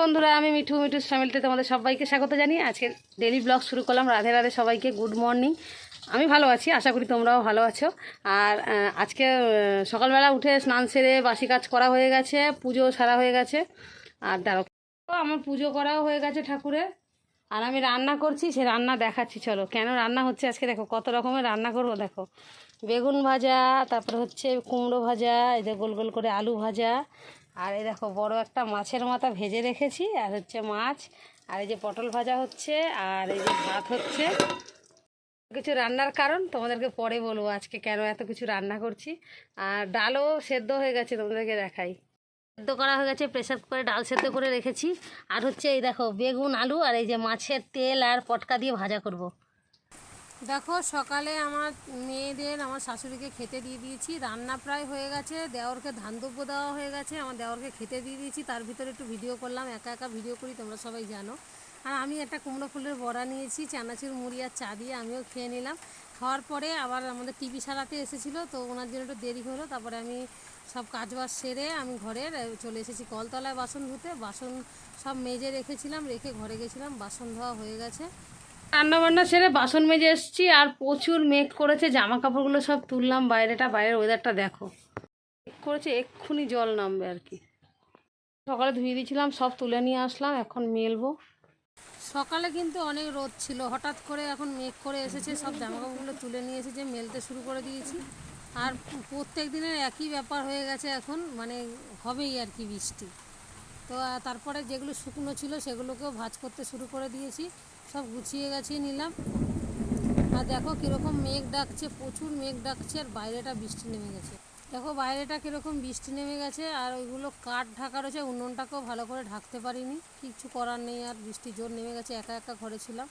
বন্ধুরা, আমি মিঠু মিঠু ফ্যামিলিতে তোমাদের সবাইকে স্বাগত জানিয়ে আজকে ডেলি ব্লগ শুরু করলাম। রাধে রাধে সবাইকে গুড মর্নিং আমি ভালো আছি, আশা করি তোমরাও ভালো আছো। আর আজকে সকালবেলা উঠে স্নান সেরে বাসি কাজ করা হয়ে গেছে, পুজো সারা হয়ে গেছে। আর দাঁড়ো আমার পুজো করাও হয়ে গেছে ঠাকুরের। আর আমি রান্না করছি, সে রান্না দেখাচ্ছি, চলো। কেন রান্না হচ্ছে আজকে দেখো, কত রকমের রান্না করব দেখো। বেগুন ভাজা, তারপরে হচ্ছে কুমড়ো ভাজা, এই যে গোল গোল করে আলু ভাজা আর এই দেখো, বড় একটা মাছের মাথা ভেজে রেখেছি, আর হচ্ছে মাছ, আর এই যে পটল ভাজা হচ্ছে, আর এই যে ভাত হচ্ছে। কিছু রান্নার কারণ, তোমাদেরকে পরে বলব আজকে কেন এত কিছু রান্না করছি। আর ডালও সেদ্ধ হয়ে গেছে, তোমাদেরকে দেখাই। সেদ্ধ করা হয়ে গেছে, প্রেসার কুকারে ডাল সেদ্ধ করে রেখেছি। আর হচ্ছে এই দেখো, বেগুন, আলু, আর এই যে মাছের তেল আর পটকা দিয়ে ভাজা করব। দেখো, সকালে আমার মেয়েদের, আমার শাশুড়িকে খেতে দিয়ে দিয়েছি, রান্না প্রায় হয়ে গেছে, দেওরকে ধান দেওয়া হয়ে গেছে, আমার দেওরকে খেতে দিয়ে দিয়েছি, তার ভিতরে একটু ভিডিও করলাম, একা একা ভিডিও করি, তোমরা সবাই জানো। আর আমি একটা কুমড়ো ফুলের বড়া নিয়েছি, চানাচুর, মুড়ি আর চা দিয়ে আমিও খেয়ে নিলাম। খাওয়ার পরে আবার আমাদের টিভি সারাতে এসেছিল, তো ওনার জন্য একটু দেরি হলো, তারপরে আমি সব কাজবাজ সেরে আমি ঘরের চলে এসেছি কলতলায় বাসন ধুতে। বাসন সব মেজে রেখেছিলাম, রেখে ঘরে গেছিলাম, বাসন ধোয়া হয়ে গেছে। রান্না বান্না সেরে বাসন মেজে এসেছি আর প্রচুর মেঘ করেছে জামা কাপড়গুলো সব তুললাম, বাইরেটা, বাইরের ওয়েদারটা দেখো। করেছে, এক্ষুনি জল নামবে আর কি। সকালে ধুয়ে দিয়েছিলাম, সব তুলে নিয়ে আসলাম, এখন মেলবো। সকালে কিন্তু অনেক রোদ ছিল, হঠাৎ করে এখন মেঘ করে এসেছে, সব জামাকাপড়গুলো তুলে নিয়ে এসেছে, মেলতে শুরু করে দিয়েছি। আর প্রত্যেক দিনের একই ব্যাপার হয়ে গেছে এখন মানে হবেই আর কি বৃষ্টি। তো তারপরে যেগুলো শুকনো ছিল সেগুলোকেও ভাজ করতে শুরু করে দিয়েছি। সব গুছিয়ে গাছিয়ে নিলাম। আর দেখো কীরকম মেঘ ডাকছে, প্রচুর মেঘ ডাকছে আর বাইরেটা বৃষ্টি নেমে গেছে। দেখো বাইরেটা কীরকম বৃষ্টি নেমে গেছে আর ওইগুলো কাঠ ঢাকা রয়েছে, উনুনটাকেও ভালো করে ঢাকতে পারিনি। কিছু করার নেই আর বৃষ্টি জোর নেমে গেছে, একা একা ঘরে ছিলাম।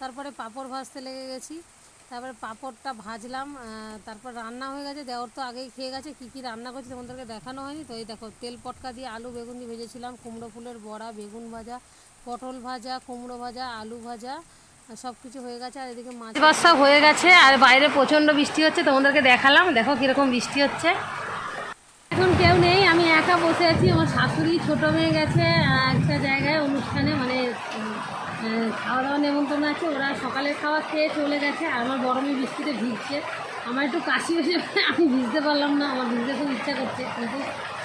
তারপরে পাঁপড় ভাজতে লেগে গেছি, তারপরে পাঁপড়টা ভাজলাম তারপর রান্না হয়ে গেছে। দেওয়ার তো আগেই খেয়ে গেছে, কী কী রান্না করছি তোমাদেরকে দেখানো হয়নি। তো এই দেখো তেল পটকা দিয়ে আলু বেগুন দিয়ে ভেজেছিলাম, কুমড়ো ফুলের বড়া, বেগুন ভাজা পটল ভাজা, কুমড়ো ভাজা, আলু ভাজা সব কিছু হয়ে গেছে। আর এদিকে মাছ বাসা হয়ে গেছে, আর বাইরে প্রচণ্ড বৃষ্টি হচ্ছে, তোমাদেরকে দেখালাম। দেখো কীরকম বৃষ্টি হচ্ছে। এখন কেউ নেই, আমি একা বসে আছি, আমার শাশুড়ি ছোটো মেয়ে গেছে একটা জায়গায় অনুষ্ঠানে মানে খাওয়া দাওয়া নেমন্তন্ন আছে। ওরা সকালে খাওয়া খেয়ে চলে গেছে, আর আমার বড় মেয়ে বৃষ্টিতে ভিজছে। আমার একটু কাশি হয়েছে আমি ভিজতে পারলাম না, আমার ভিজতে খুব ইচ্ছা করছে, কিন্তু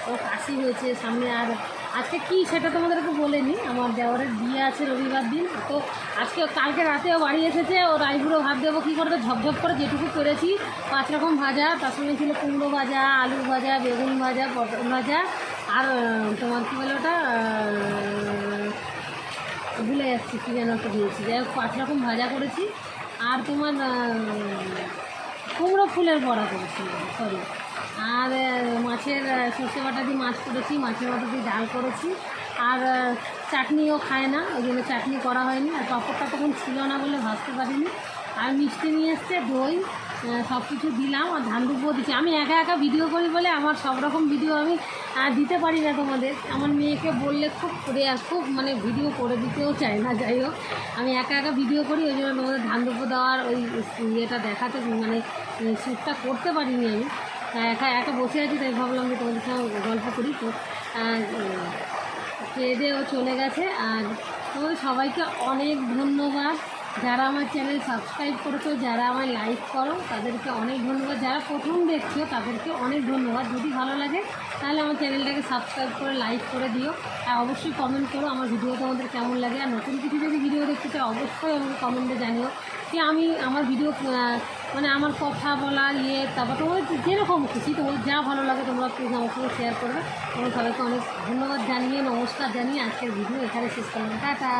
ও কাশি হয়েছে সামনে আর আজকে কি সেটা তোমাদেরকে বলেনি আমার দেওয়ারের বিয়ে আছে রবিবার দিন, তো আজকে কালকে রাতেও বাড়ি এসেছে, ও রাইবুড়ো ভাত দেবো কী করে তো ঝপঝপ করে যেটুকু পেরেছি পাঁচ রকম ভাজা, তার সঙ্গে ছিল কুমড়ো ভাজা আলু ভাজা, বেগুন ভাজা, পটল ভাজা, আর তোমার কী বলে ওটা ভুলে যাচ্ছি কী যেন একটা দিয়েছি। যাই হোক, পাঁচ রকম ভাজা করেছি, আর তোমার কুমড়ো ফুলের বড়া করেছি সরি আর মাছের সর্ষে বাটা দিয়ে মাছ করেছি, মাছের বাটা দিয়ে ডাল করেছি। আর চাটনিও খায় না, ওই জন্য চাটনি করা হয়নি। আর পাঁপড়টা তখন ছিল না বলে ভাজতে পারিনি। আর মিষ্টি নিয়ে এসছে, দই সব কিছু দিলাম আর ধান দুপুও দিচ্ছি। আমি একা একা ভিডিও করি বলে আমার সব রকম ভিডিও আমি দিতে পারি না তোমাদের। আমার মেয়েকে বললে খুব রেয়ার খুব মানে ভিডিও করে দিতেও চায় না, যাই হোক। আমি একা একা ভিডিও করি, ওই জন্য তোমাদের ধান দুপো দেওয়ার ওই ইয়েটা দেখাতে মানে শ্যুটটা করতে পারিনি আমি। একা একা বসে আছি, তাই ভাবলাম যে তোমাদের সঙ্গে গল্প করি। তো খেয়ে দিয়ে ও চলে গেছে, আর তোমাদের সবাইকে অনেক ধন্যবাদ। যারা আমার চ্যানেল সাবস্ক্রাইব করেছ, যারা আমায় লাইক করো, তাদেরকে অনেক ধন্যবাদ। যারা প্রথম দেখছ, তাদেরকে অনেক ধন্যবাদ। যদি ভালো লাগে, তাহলে আমার চ্যানেলটাকে সাবস্ক্রাইব করে, লাইক করে দিও। আর অবশ্যই কমেন্ট করো আমার ভিডিও তোমাদের কেমন লাগে। আর নতুন কিছু যদি ভিডিও দেখতে চাও, অবশ্যই আমাকে কমেন্টে জানিও যে আমি আমার ভিডিও মানে আমার কথা বলা ইয়ে তারপর তোমাদের যেরকম খুশি তোমাদের যা ভালো লাগে তোমরা প্লিজ আমার সঙ্গে শেয়ার করবে। তোমার সবাইকে অনেক ধন্যবাদ জানিয়ে, নমস্কার জানিয়ে আজকের ভিডিও এখানে শেষ করলাম। টাটা।